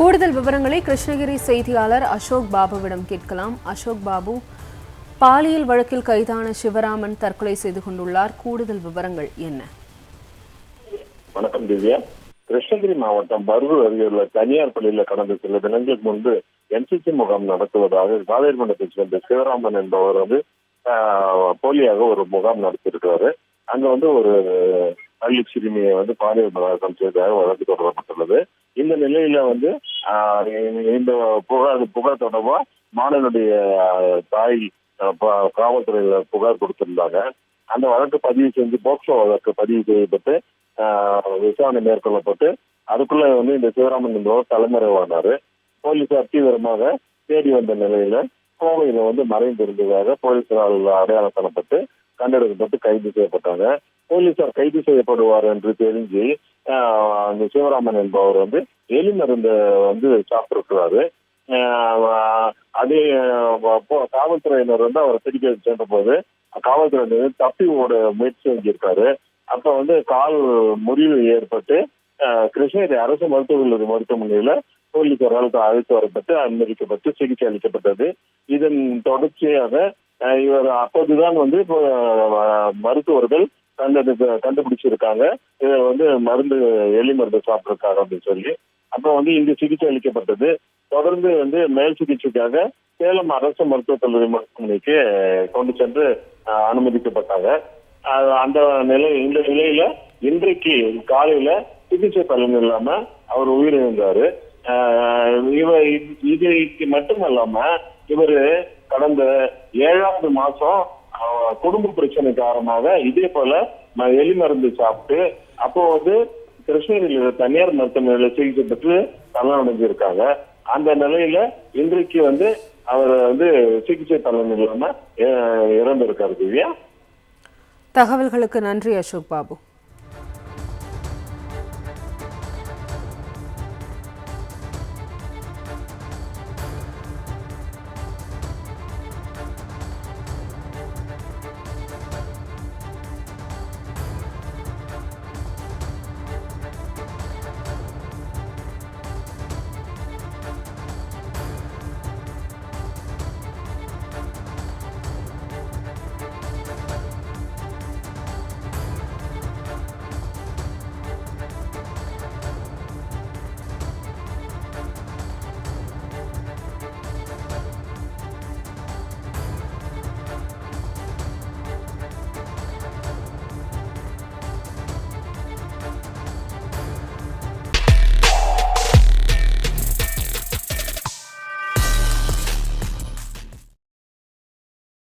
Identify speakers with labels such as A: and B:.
A: கூடுதல் விவரங்களை கிருஷ்ணகிரி செய்தியாளர் அசோக் பாபுவிடம் கேட்கலாம். அசோக் பாபு பாலியல் வழக்கில் கைதான சிவராமன் தற்கொலை செய்து கொண்டுள்ளார். கூடுதல் விவரங்கள் என்ன?
B: வணக்கம் திவ்யா. கிருஷ்ணகிரி மாவட்டம் பரூர் அருகே உள்ள தனியார் பள்ளியில் கடந்த சில தினங்களுக்கு முன்பு என்சிசி முகாம் நடத்துவதாக காவேரி மண்டலத்தைச் சேர்ந்த சிவராமன் என்பவர் வந்து போலியாக ஒரு முகாம் நடத்தியிருக்கிறாரு. அங்க வந்து ஒரு பள்ளி சிறுமியை வந்து பாலியல் பலாத்காரம் செய்ததாக வழக்கு தொடரப்பட்டுள்ளது. இந்த நிலையில வந்து இந்த புகார் புகார் தொடர்பா மாணவனுடைய தாய் பா- காவல்துறையில புகார் கொடுத்திருந்தாங்க. அந்த வழக்கு பதிவு செஞ்சு போக்சோ வழக்கு பதிவு செய்யப்பட்டு விசாரணை மேற்கொள்ளப்பட்டு அதுக்குள்ள வந்து இந்த சிவராமன் என்பவர் தலைமறைவானாரு. போலீசார் தீவிரமாக தேடி வந்த நிலையில கோவையில வந்து மறைந்திருந்ததாக போலீசாரால் அடையாளம் காணப்பட்டு கண்டெடுக்கப்பட்டு கைது செய்யப்பட்டாங்க. போலீசார் கைது செய்யப்படுவார் என்று தெரிஞ்சு அந்த சிவராமன் என்பவர் வந்து எலி மருந்து வந்து சாப்பிட்டுருக்கிறாரு. அதே காவல்துறையினர் வந்து அவரை பிடிக்க சென்ற போது காவல்துறையினர் தப்பி ஓட முயற்சி செஞ்சிருக்காரு. அப்ப வந்து கால் முறிவு ஏற்பட்டு கிருஷ்ணகிரி அரசு மருத்துவக்கல்லூரி மருத்துவமனையில போலீசாரால் அழைத்து வரப்பட்டு அனுமதிக்கப்பட்டு சிகிச்சை அளிக்கப்பட்டது. இதன் தொடர்ச்சியாக இவர் அப்போதுதான் வந்து இப்போ, மருத்துவர்கள் கண்டு கண்டுபிடிச்சிருக்காங்க இவர் வந்து மருந்து எலி மருந்து சாப்பிட்ருக்காங்க அப்படின்னு சொல்லி. அப்புறம் வந்து இங்கு சிகிச்சை அளிக்கப்பட்டது. தொடர்ந்து வந்து மேல் சிகிச்சைக்காக சேலம் அரசு மருத்துவக் கல்லூரி மருத்துவமனைக்கு கொண்டு சென்று அனுமதிக்கப்பட்டாங்க. அந்த நிலை இந்த நிலையில இன்றைக்கு காலையில சிகிச்சை பலன் இல்லாம அவர் உயிரிழந்தாரு. ஆஹ், இவர் மட்டும் மட்டுமல்லாம இவரு கடந்த ஏழாவது மாசம் குடும்ப பிரச்சனை காரணமாக இதே போல எலி மருந்து சாப்பிட்டு அப்போ வந்து கிருஷ்ணகிரியில் தனியார் மருத்துவமனையில சிகிச்சை பெற்று நலனடைஞ்சிருக்காங்க அந்த நிலையில இன்றைக்கு வந்து அவர் வந்து சிகிச்சை பலன் இல்லாம இறந்திருக்காரு திவ்யா.
A: தகவல்களுக்கு நன்றி அசோக் பாபு.